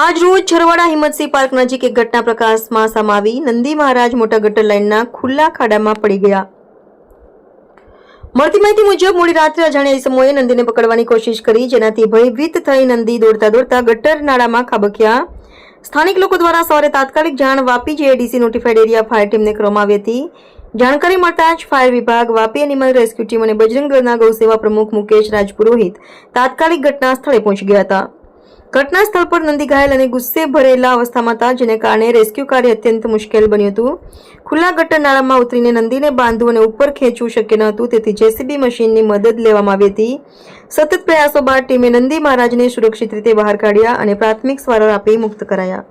આજ રોજ છરવાડા હિંમતસિંહ પાર્ક નજીક એક ઘટના પ્રકાશમાં સમાવી નંદી મહારાજ મોટા ગટર લાઇનના ખુલ્લા ખાડામાં પડી ગયા. મળતી માહિતી મુજબ મોડી રાત્રે અજાણ્યા સમયે નંદીને પકડવાની કોશિશ કરી, જેનાથી ભયભીત થઈ નંદી દોડતા દોડતા ગટર નાળામાં ખાબક્યા. સ્થાનિક લોકો દ્વારા સવારે તાત્કાલિક જાણ વાપી જેએડીસી નોટિફાઈડ એરિયા ફાયર ટીમને કરવામાં આવી હતી. જાણકારી મળતા જ ફાયર વિભાગ, વાપી એનિમલ રેસ્ક્યુ ટીમ અને બજરંગ દળના ગૌસેવા પ્રમુખ મુકેશ રાજપુરોહિત તાત્કાલિક ઘટના સ્થળે પહોંચી ગયા હતા. ઘટના સ્થળ પર નંદી ઘાયલ અને ગુસ્સે ભરેલા અવસ્થામાં હતા જેને કારણે રેસ્ક્યુ કાર્ય અત્યંત મુશ્કેલ બન્યું હતું. ખુલ્લા ગટર નાળામાં ઉતરીને નંદીને બાંધવું અને ઉપર ખેંચવું શક્ય ન હતું, તેથી જેસીબી મશીનની મદદ લેવામાં આવી હતી. સતત પ્રયાસો બાદ ટીમે નંદી મહારાજને સુરક્ષિત રીતે બહાર કાઢ્યા અને પ્રાથમિક સારવાર આપી મુક્ત કરાયા.